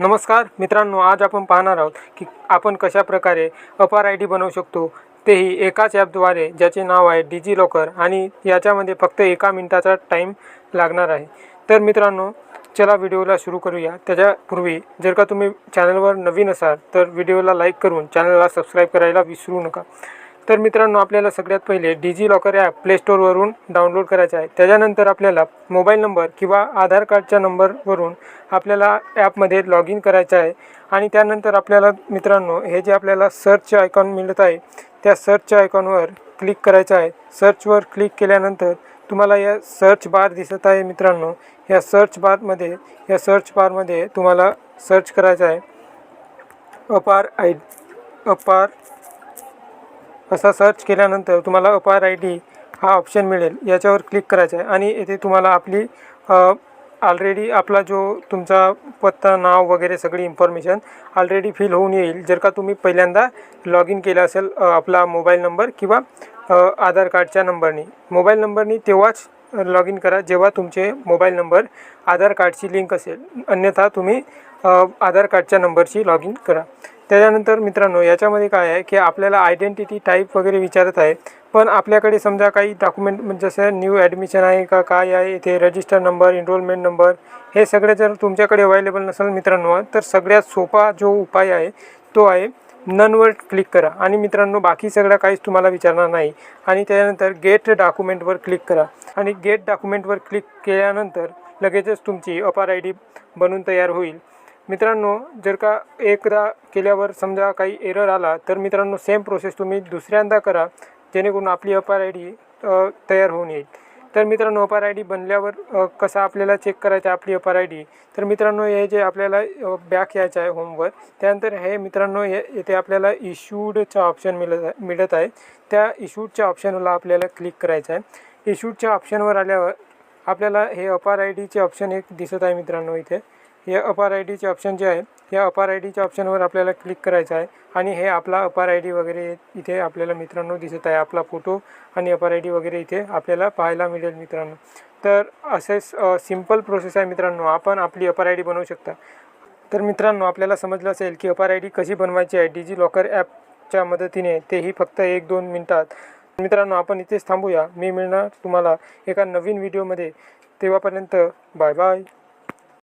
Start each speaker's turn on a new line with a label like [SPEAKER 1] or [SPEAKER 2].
[SPEAKER 1] नमस्कार मित्रांनो आज आपण पाहणार आहोत की आपण कशा प्रकारे अपार आय डी बनवू शकतो. तेही एकाच ॲपद्वारे ज्याचे नाव आहे डिजी लॉकर आणि याच्यामध्ये फक्त एका मिनिटाचा टाईम लागणार आहे. तर मित्रांनो चला व्हिडिओला सुरू करूया. त्याच्यापूर्वी जर का तुम्ही चॅनलवर नवीन असाल तर व्हिडिओला लाईक करून चॅनलला सबस्क्राईब करायला विसरू नका. तर मित्रांनो आपल्याला सगळ्यात पहिले डिजी लॉकर ॲप प्ले स्टोअरवरून डाउनलोड करायचं आहे. त्याच्यानंतर आपल्याला मोबाईल नंबर किंवा आधार कार्डच्या नंबरवरून आपल्याला ॲपमध्ये लॉग इन करायचं आहे. आणि त्यानंतर आपल्याला मित्रांनो हे जे आपल्याला सर्चचे आयकॉन मिळत आहे त्या सर्चच्या आयकॉनवर क्लिक करायचं आहे. सर्चवर क्लिक केल्यानंतर तुम्हाला या सर्च बार दिसत आहे मित्रांनो. या सर्च बारमध्ये या सर्च बारमध्ये तुम्हाला सर्च करायचं आहे. अपार आय अपार असा सर्च केल्यानंतर तुम्हाला अपार आय डी हा ऑप्शन मिळेल. याच्यावर क्लिक करायचं आहे आणि येथे तुम्हाला आपली ऑलरेडी आपला जो तुमचा पत्ता नाव वगैरे सगळी इन्फॉर्मेशन ऑलरेडी फिल होऊन येईल. जर का तुम्ही पहिल्यांदा लॉग इन केलं असेल आपला मोबाईल नंबर किंवा आधार कार्डच्या नंबरनी मोबाईल नंबरनी तेव्हाच लॉग इन करा. जेव्हा तुमचे मोबाईल नंबर आधार कार्डची लिंक असेल. अन्यथा तुम्ही आधार कार्डच्या नंबरशी लॉग इन करा. त्याच्यानंतर मित्रांनो याच्यामध्ये काय आहे की आपल्याला आयडेंटिटी टाईप वगैरे विचारत आहे. पण आपल्याकडे समजा काही डॉक्युमेंट म्हणजे जसं न्यू ॲडमिशन आहे का काय आहे इथे रजिस्टर नंबर एनरोलमेंट नंबर हे सगळे जर तुमच्याकडे अवेलेबल नसेल मित्रांनो तर सगळ्यात सोपा जो उपाय आहे तो आहे ननवर क्लिक करा. आणि मित्रांनो बाकी सगळं काहीच तुम्हाला विचारणार नाही. आणि त्यानंतर गेट डॉक्युमेंटवर क्लिक करा. आणि गेट डॉक्युमेंटवर क्लिक केल्यानंतर लगेचच तुमची अपार आय डी बनून तयार होईल. मित्रांनो जर का एकदा केल्यावर समजा काही एरर आला तर मित्रांनो सेम प्रोसेस तुम्ही दुसऱ्यांदा करा जेणेकरून आपली अपार आय डी तयार होऊन येईल. तर मित्रांनो अपार आय डी बनल्यावर कसा आपल्याला चेक करायचं आहे आपली अपार आय डी तर मित्रांनो हे जे आपल्याला बॅक यायचं आहे होमवर त्यानंतर हे मित्रांनो हे येथे आपल्याला इश्यूडचा ऑप्शन मिळत मिळत आहे. त्या इश्यूडच्या ऑप्शनला आपल्याला क्लिक करायचं आहे. इश्यूडच्या ऑप्शनवर आल्यावर आपल्याला हे अपार आय डीचे ऑप्शन एक दिसत आहे मित्रांनो इथे. हे अपार आय डीचे ऑप्शन जे आहे या अपार आय डीच्या ऑप्शनवर आपल्याला क्लिक करायचं आहे. आणि हे आपला अपार आय डी वगैरे इथे आपल्याला मित्रांनो दिसत आहे आपला फोटो आणि अपार आय डी वगैरे इथे आपल्याला पाहायला मिळेल मित्रांनो. तर असेच सिंपल प्रोसेस आहे मित्रांनो. आपण आपली अपार आय डी बनवू शकता. तर मित्रांनो आपल्याला समजलं असेल की अपार आय डी कशी बनवायची आहे? डिजी लॉकर ॲपच्या मदतीने तेही फक्त एक दोन मिनटात. मित्रांनो आपण इथेच थांबूया. मी मिळणार तुम्हाला एका नवीन व्हिडिओमध्ये तेव्हापर्यंत बाय बाय.